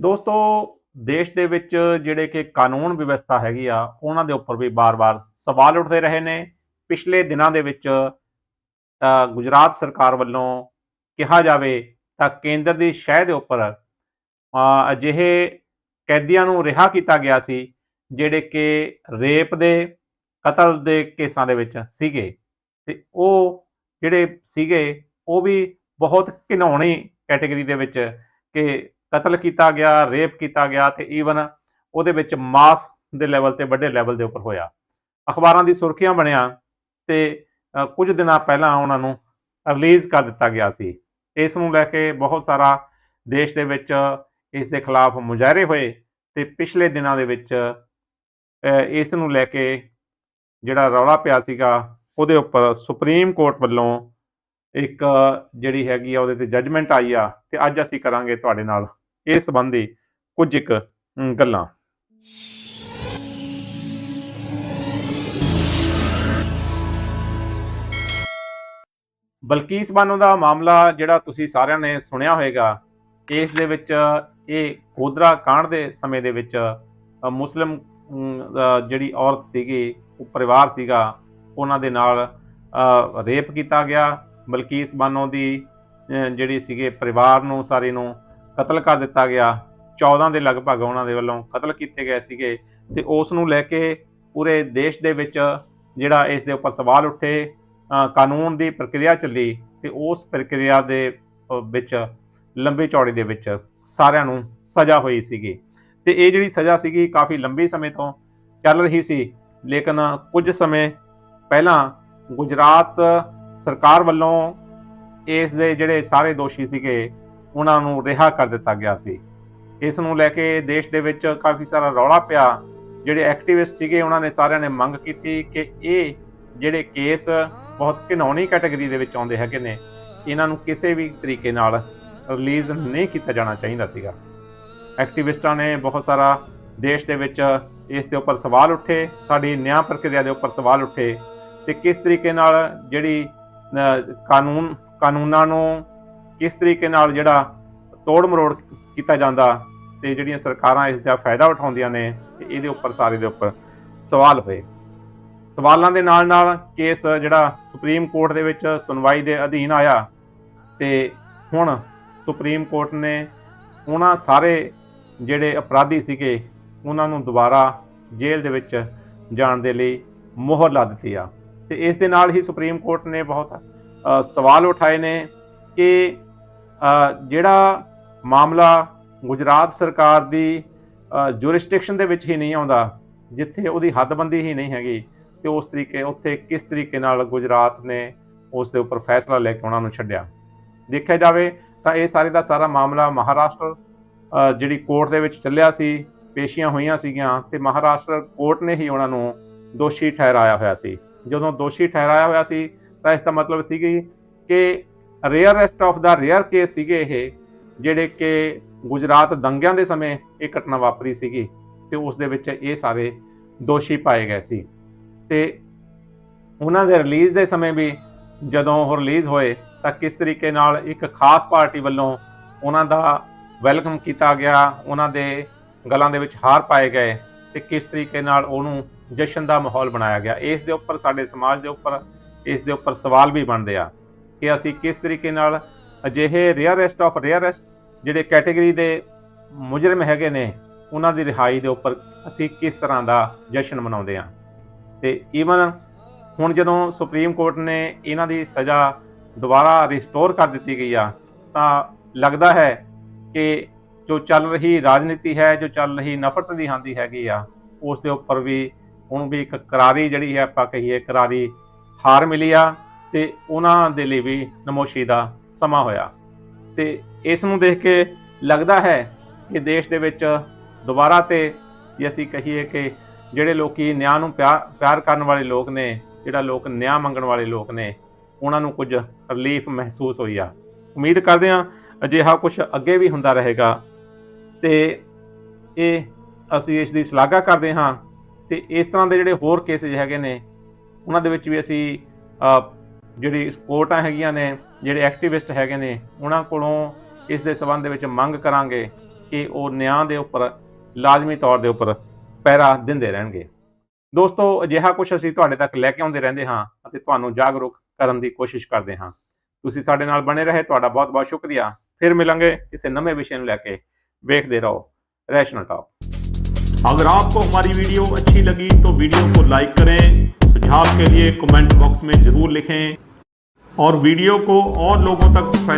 ਦੋਸਤੋ, ਦੇਸ਼ ਦੇ ਵਿੱਚ ਜਿਹੜੇ ਕਿ ਕਾਨੂੰਨ ਵਿਵਸਥਾ ਹੈਗੀ ਆ, ਉਹਨਾਂ ਦੇ ਉੱਪਰ ਵੀ ਬਾਰ-ਬਾਰ ਸਵਾਲ ਉੱਠਦੇ ਰਹੇ ਨੇ। ਪਿਛਲੇ ਦਿਨਾਂ ਦੇ ਵਿੱਚ ਗੁਜਰਾਤ ਸਰਕਾਰ ਵੱਲੋਂ ਕਿਹਾ ਜਾਵੇ ਤਾਂ ਕੇਂਦਰ ਦੀ ਸ਼ਹਿ ਦੇ ਉੱਪਰ ਅਜਿਹੇ ਕੈਦੀਆਂ ਨੂੰ ਰਿਹਾ ਕੀਤਾ ਗਿਆ ਸੀ, ਜਿਹੜੇ ਕਿ ਰੇਪ ਦੇ, ਕਤਲ ਦੇ ਕੇਸਾਂ ਦੇ ਵਿੱਚ ਸੀਗੇ। ਤੇ ਉਹ ਜਿਹੜੇ ਸੀਗੇ, ਉਹ ਵੀ ਬਹੁਤ ਘਿਨੌਣੀ ਕੈਟਾਗਰੀ ਦੇ ਵਿੱਚ ਕਿ ਕਤਲ ਕੀਤਾ ਗਿਆ ਰੇਪ ਕੀਤਾ ਗਿਆ ਤੇ ਈਵਨ ਉਹਦੇ ਵਿੱਚ ਮਾਸ ਦੇ ਲੈਵਲ ਤੇ ਵੱਡੇ ਲੈਵਲ ਦੇ ਉੱਪਰ ਹੋਇਆ। ਅਖਬਾਰਾਂ ਦੀ ਸੁਰਖੀਆਂ ਬਣਿਆ ਤੇ ਕੁਝ ਦਿਨਾਂ ਪਹਿਲਾਂ ਉਹਨਾਂ ਨੂੰ ਰਿਲੀਜ਼ ਕਰ ਦਿੱਤਾ ਗਿਆ ਸੀ। ਇਸ ਨੂੰ ਲੈ ਕੇ ਬਹੁਤ ਸਾਰਾ ਦੇਸ਼ ਦੇ ਵਿੱਚ ਇਸ ਦੇ ਖਿਲਾਫ ਮੁਜ਼ਾਹਰੇ ਹੋਏ ਤੇ ਪਿਛਲੇ ਦਿਨਾਂ ਦੇ ਵਿੱਚ ਇਸ ਨੂੰ ਲੈ ਕੇ ਜਿਹੜਾ ਰੌਲਾ ਪਿਆ ਸੀਗਾ, ਉਹਦੇ ਉੱਪਰ ਸੁਪਰੀਮ ਕੋਰਟ ਵੱਲੋਂ ਇੱਕ ਜਿਹੜੀ ਹੈਗੀ ਆ, ਉਹਦੇ ਤੇ ਜੱਜਮੈਂਟ ਆਈ ਆ ਤੇ ਅੱਜ ਅਸੀਂ ਕਰਾਂਗੇ ਤੁਹਾਡੇ ਨਾਲ ਇਸ ਸੰਬੰਧੀ ਕੁਝ ਇੱਕ ਗੱਲਾਂ। ਬਲਕੀਸ ਬਾਨੋ ਦਾ ਮਾਮਲਾ ਜਿਹੜਾ ਤੁਸੀਂ ਸਾਰਿਆਂ ਨੇ ਸੁਣਿਆ ਹੋਵੇਗਾ ਇਸ ਦੇ ਵਿੱਚ ਇਹ ਖੋਦਰਾ ਕਾਂਡ ਦੇ ਸਮੇਂ ਦੇ ਵਿੱਚ ਅ, ਮੁਸਲਿਮ ਜਿਹੜੀ ਔਰਤ ਸੀਗੀ ਉਹ ਪਰਿਵਾਰ ਸੀਗਾ ਉਹਨਾਂ ਦੇ ਨਾਲ ਰੇਪ ਕੀਤਾ ਗਿਆ। ਬਲਕੀਸ ਬਾਨੋ ਦੀ ਜਿਹੜੀ ਸੀਗੇ ਪਰਿਵਾਰ ਨੂੰ ਸਾਰੇ ਨੂੰ ਕਤਲ ਕਰ ਦਿੱਤਾ ਗਿਆ। 14 ਦੇ ਲਗਭਗ ਉਹਨਾਂ ਦੇ ਵੱਲੋਂ ਕਤਲ ਕੀਤੇ ਗਏ ਸੀਗੇ ਤੇ ਉਸ ਨੂੰ ਲੈ ਕੇ ਪੂਰੇ ਦੇਸ਼ ਦੇ ਵਿੱਚ ਜਿਹੜਾ ਇਸ ਦੇ ਉੱਪਰ ਸਵਾਲ ਉੱਠੇ ਕਾਨੂੰਨ ਦੀ ਪ੍ਰਕਿਰਿਆ ਚੱਲੀ ਤੇ ਉਸ ਪ੍ਰਕਿਰਿਆ ਦੇ ਵਿੱਚ ਲੰਬੀ ਚੌੜੀ ਦੇ ਵਿੱਚ ਸਾਰਿਆਂ ਨੂੰ ਸਜ਼ਾ ਹੋਈ ਸੀਗੀ। ਤੇ ਇਹ ਜਿਹੜੀ ਸਜ਼ਾ ਸੀਗੀ ਕਾਫੀ ਲੰਬੇ ਸਮੇਂ ਤੋਂ ਚੱਲ ਰਹੀ ਸੀ, ਲੇਕਿਨ ਕੁਝ ਸਮੇਂ ਪਹਿਲਾਂ ਗੁਜਰਾਤ ਸਰਕਾਰ ਵੱਲੋਂ ਇਸ ਦੇ ਜਿਹੜੇ ਸਾਰੇ ਦੋਸ਼ੀ ਸੀਗੇ ਉਹਨਾਂ ਨੂੰ ਰਿਹਾ ਕਰ ਦਿੱਤਾ ਗਿਆ ਸੀ। ਇਸ ਨੂੰ ਲੈ ਕੇ ਦੇਸ਼ ਦੇ ਵਿੱਚ ਕਾਫੀ ਸਾਰਾ ਰੌਲਾ ਪਿਆ। ਜਿਹੜੇ ਐਕਟਿਵਿਸਟ ਸੀਗੇ, ਉਹਨਾਂ ਨੇ ਸਾਰਿਆਂ ਨੇ ਮੰਗ ਕੀਤੀ ਕਿ ਇਹ ਜਿਹੜੇ ਕੇਸ ਬਹੁਤ ਘਿਨੌਣੀ ਕੈਟਾਗਰੀ ਦੇ ਵਿੱਚ ਆਉਂਦੇ ਹੈਗੇ ਨੇ, ਇਹਨਾਂ ਨੂੰ ਕਿਸੇ ਵੀ ਤਰੀਕੇ ਨਾਲ ਰਿਲੀਜ਼ ਨਹੀਂ ਕੀਤਾ ਜਾਣਾ ਚਾਹੀਦਾ ਸੀਗਾ। ਐਕਟਿਵਿਸਟਾਂ ਨੇ ਬਹੁਤ ਸਾਰਾ ਦੇਸ਼ ਦੇ ਵਿੱਚ ਇਸ ਦੇ ਉੱਪਰ ਸਵਾਲ ਉੱਠੇ, ਸਾਡੀ ਨਿਆਂ ਪ੍ਰਕਿਰਿਆ ਦੇ ਉੱਪਰ ਸਵਾਲ ਉੱਠੇ ਤੇ ਕਿਸ ਤਰੀਕੇ ਨਾਲ ਜਿਹੜੀ ਕਾਨੂੰਨ, ਕਾਨੂੰਨਾਂ ਨੂੰ ਕਿਸ ਤਰੀਕੇ ਨਾਲ ਜਿਹੜਾ ਤੋੜ ਮਰੋੜ ਕੀਤਾ ਜਾਂਦਾ ਤੇ ਜਿਹੜੀਆਂ ਸਰਕਾਰਾਂ ਇਸ ਦਾ ਫਾਇਦਾ ਉਠਾਉਂਦੀਆਂ ਨੇ ਤੇ ਇਹਦੇ ਉੱਪਰ ਸਾਰੇ ਦੇ ਉੱਪਰ ਸਵਾਲ ਹੋਏ। ਸਵਾਲਾਂ ਦੇ ਨਾਲ ਨਾਲ ਕੇਸ ਜਿਹੜਾ ਸੁਪਰੀਮ ਕੋਰਟ ਦੇ ਵਿੱਚ ਸੁਣਵਾਈ ਦੇ ਅਧੀਨ ਆਇਆ ਤੇ ਹੁਣ ਸੁਪਰੀਮ ਕੋਰਟ ਨੇ ਉਹਨਾਂ ਸਾਰੇ ਜਿਹੜੇ ਅਪਰਾਧੀ ਸੀਗੇ ਉਹਨਾਂ ਨੂੰ ਦੁਬਾਰਾ ਜੇਲ੍ਹ ਦੇ ਵਿੱਚ ਜਾਣ ਦੇ ਲਈ ਮੋਹਰ ਲਾ ਦਿੱਤੀ ਆ। ਤੇ ਇਸ ਦੇ ਨਾਲ ਹੀ ਸੁਪਰੀਮ ਕੋਰਟ ਨੇ ਬਹੁਤ ਸਵਾਲ ਉਠਾਏ ਨੇ ਕਿ ਜਿਹੜਾ ਮਾਮਲਾ ਗੁਜਰਾਤ ਸਰਕਾਰ ਦੀ ਜੁਰਿਸਡਿਕਸ਼ਨ ਦੇ ਵਿੱਚ ਹੀ ਨਹੀਂ ਆਉਂਦਾ, ਜਿੱਥੇ ਉਹਦੀ ਹੱਦਬੰਦੀ ਹੀ ਨਹੀਂ ਹੈਗੀ, ਤੇ ਉਸ ਤਰੀਕੇ, ਉੱਥੇ ਕਿਸ ਤਰੀਕੇ ਨਾਲ ਗੁਜਰਾਤ ਨੇ ਉਸ ਦੇ ਉੱਪਰ ਫੈਸਲਾ ਲੈ ਕੇ ਉਹਨਾਂ ਨੂੰ ਛੱਡਿਆ? ਦੇਖਿਆ ਜਾਵੇ ਤਾਂ ਇਹ ਸਾਰੇ ਦਾ ਸਾਰਾ ਮਾਮਲਾ ਮਹਾਰਾਸ਼ਟਰ ਜਿਹੜੀ ਕੋਰਟ ਦੇ ਵਿੱਚ ਚੱਲਿਆ ਸੀ, ਪੇਸ਼ੀਆਂ ਹੋਈਆਂ ਸੀਗੀਆਂ, ਤੇ ਮਹਾਰਾਸ਼ਟਰ ਕੋਰਟ ਨੇ ਹੀ ਉਹਨਾਂ ਨੂੰ ਦੋਸ਼ੀ ਠਹਿਰਾਇਆ ਹੋਇਆ ਸੀ। ਜਦੋਂ ਦੋਸ਼ੀ ਠਹਿਰਾਇਆ ਹੋਇਆ ਸੀ, ਤਾਂ ਇਸ ਦਾ ਮਤਲਬ ਸੀਗੀ ਕਿ rarest of the rare case ਸੀਗੇ ਇਹ, ਜਿਹੜੇ ਕਿ ਗੁਜਰਾਤ ਦੰਗਿਆਂ ਦੇ ਸਮੇਂ ਇਹ ਘਟਨਾ ਵਾਪਰੀ ਸੀਗੀ ਤੇ ਉਸ ਦੇ ਵਿੱਚ ਇਹ ਸਾਰੇ ਦੋਸ਼ੀ ਪਾਏ ਗਏ ਸੀ। ਤੇ ਉਹਨਾਂ ਦੇ ਰਿਲੀਜ਼ ਦੇ ਸਮੇਂ ਵੀ ਜਦੋਂ ਉਹ ਰਿਲੀਜ਼ ਹੋਏ, ਤਾਂ ਕਿਸ ਤਰੀਕੇ ਨਾਲ ਇੱਕ ਖਾਸ ਪਾਰਟੀ ਵੱਲੋਂ ਉਹਨਾਂ ਦਾ ਵੈਲਕਮ ਕੀਤਾ ਗਿਆ, ਉਹਨਾਂ ਦੇ ਗਲਾਂ ਦੇ ਵਿੱਚ ਹਾਰ ਪਾਏ ਗਏ ਤੇ ਕਿਸ ਤਰੀਕੇ ਨਾਲ ਉਹਨੂੰ ਜਸ਼ਨ ਦਾ ਮਾਹੌਲ ਬਣਾਇਆ ਗਿਆ। ਇਸ ਦੇ ਉੱਪਰ, ਸਾਡੇ ਸਮਾਜ ਦੇ ਉੱਪਰ, ਇਸ ਦੇ ਉੱਪਰ ਸਵਾਲ ਵੀ ਬਣਦੇ ਆ। ਕਿ ਅਸੀਂ ਕਿਸ ਤਰੀਕੇ ਨਾਲ ਅਜਿਹੇ ਰੇਅਰੈਸਟ ਆਫ ਰੇਅਰੈਸਟ ਜਿਹੜੇ ਕੈਟਾਗਰੀ ਦੇ ਮੁਜਰਮ ਹੈਗੇ ਨੇ, ਉਹਨਾਂ ਦੀ ਰਿਹਾਈ ਦੇ ਉੱਪਰ ਅਸੀਂ ਕਿਸ ਤਰ੍ਹਾਂ ਦਾ ਜਸ਼ਨ ਮਨਾਉਂਦੇ ਹਾਂ। ਤੇ ਈਵਨ ਹੁਣ ਜਦੋਂ ਸੁਪਰੀਮ ਕੋਰਟ ਨੇ ਇਹਨਾਂ ਦੀ ਸਜ਼ਾ ਦੁਬਾਰਾ ਰਿਸਟੋਰ ਕਰ ਦਿੱਤੀ ਗਈ ਆ, ਤਾਂ ਲੱਗਦਾ ਹੈ ਕਿ ਜੋ ਚੱਲ ਰਹੀ ਰਾਜਨੀਤੀ ਹੈ, ਜੋ ਚੱਲ ਰਹੀ ਨਫ਼ਰਤ ਦੀ ਹਾਂਦੀ ਹੈਗੀ ਆ, ਉਸ ਦੇ ਉੱਪਰ ਵੀ ਹੁਣ ਵੀ ਇੱਕ ਕਰਾਰੀ ਜਿਹੜੀ ਹੈ, ਆਪਾਂ ਕਹੀਏ ਕਰਾਰੀ ਹਾਰ ਮਿਲੀ ਆ। ਤੇ ਉਹਨਾਂ ਦੇ ਲਈ ਵੀ ਨਮੋਸ਼ੀ ਦਾ ਸਮਾਂ ਹੋਇਆ। ਤੇ ਇਸ ਨੂੰ ਦੇਖ ਕੇ ਲੱਗਦਾ ਹੈ ਕਿ ਦੇਸ਼ ਦੇ ਵਿੱਚ ਦੁਬਾਰਾ ਤੇ ਜੇ ਅਸੀਂ ਕਹੀਏ ਕਿ ਜਿਹੜੇ ਲੋਕੀ ਨਿਆਂ ਨੂੰ ਪਿਆਰ ਪਿਆਰ ਕਰਨ ਵਾਲੇ ਲੋਕ ਨੇ, ਜਿਹੜਾ ਲੋਕ ਨਿਆਂ ਮੰਗਣ ਵਾਲੇ ਲੋਕ ਨੇ, ਉਹਨਾਂ ਨੂੰ ਕੁਝ ਰਿਲੀਫ ਮਹਿਸੂਸ ਹੋਈ ਆ। ਉਮੀਦ ਕਰਦੇ ਹਾਂ ਅਜਿਹਾ ਕੁਝ ਅੱਗੇ ਵੀ ਹੁੰਦਾ ਰਹੇਗਾ। ਤੇ ਇਹ ਅਸੀਂ ਇਸ ਦੀ ਸ਼ਲਾਘਾ ਕਰਦੇ ਹਾਂ। ਤੇ ਇਸ ਤਰ੍ਹਾਂ ਦੇ ਜਿਹੜੇ ਹੋਰ ਕੇਸਿਸ ਹੈਗੇ ਨੇ, ਉਹਨਾਂ ਦੇ ਵਿੱਚ ਵੀ ਅਸੀਂ ਜਿਹੜੀ ਕੋਰਟਾਂ ਹੈਗੀਆਂ ਨੇ ਜਿਹੜੇ ਐਕਟਿਵਿਸਟ ਹੈਗੇ ਨੇ ਉਹਨਾਂ ਕੋਲੋਂ ਇਸ ਦੇ ਸਬੰਧ ਦੇ ਵਿੱਚ ਮੰਗ ਕਰਾਂਗੇ ਕਿ ਉਹ ਨਿਆਂ ਦੇ ਉੱਪਰ ਲਾਜ਼ਮੀ ਤੌਰ ਦੇ ਉੱਪਰ ਪਹਿਰਾ ਦਿੰਦੇ ਰਹਿਣਗੇ ਦੋਸਤੋ ਅਜਿਹਾ ਕੁਝ ਅਸੀਂ ਤੁਹਾਡੇ ਤੱਕ ਲੈ ਕੇ ਆਉਂਦੇ ਰਹਿੰਦੇ ਹਾਂ ਅਤੇ ਤੁਹਾਨੂੰ ਜਾਗਰੂਕ ਕਰਨ ਦੀ ਕੋਸ਼ਿਸ਼ ਕਰਦੇ ਹਾਂ ਤੁਸੀਂ ਸਾਡੇ ਨਾਲ ਬਣੇ ਰਹੇ ਤੁਹਾਡਾ ਬਹੁਤ ਬਹੁਤ ਸ਼ੁਕਰੀਆ ਫਿਰ ਮਿਲਾਂਗੇ ਕਿਸੇ ਨਵੇਂ ਵਿਸ਼ੇ ਨੂੰ ਲੈ ਕੇ ਵੇਖਦੇ ਰਹੋ ਰੈਸ਼ਨਲ ਟਾਕ अगर आपको हमारी वीडियो अच्छी लगी तो वीडियो को लाइक करें सुझाव के लिए कमेंट बॉक्स में जरूर लिखें और वीडियो को और लोगों तक फैला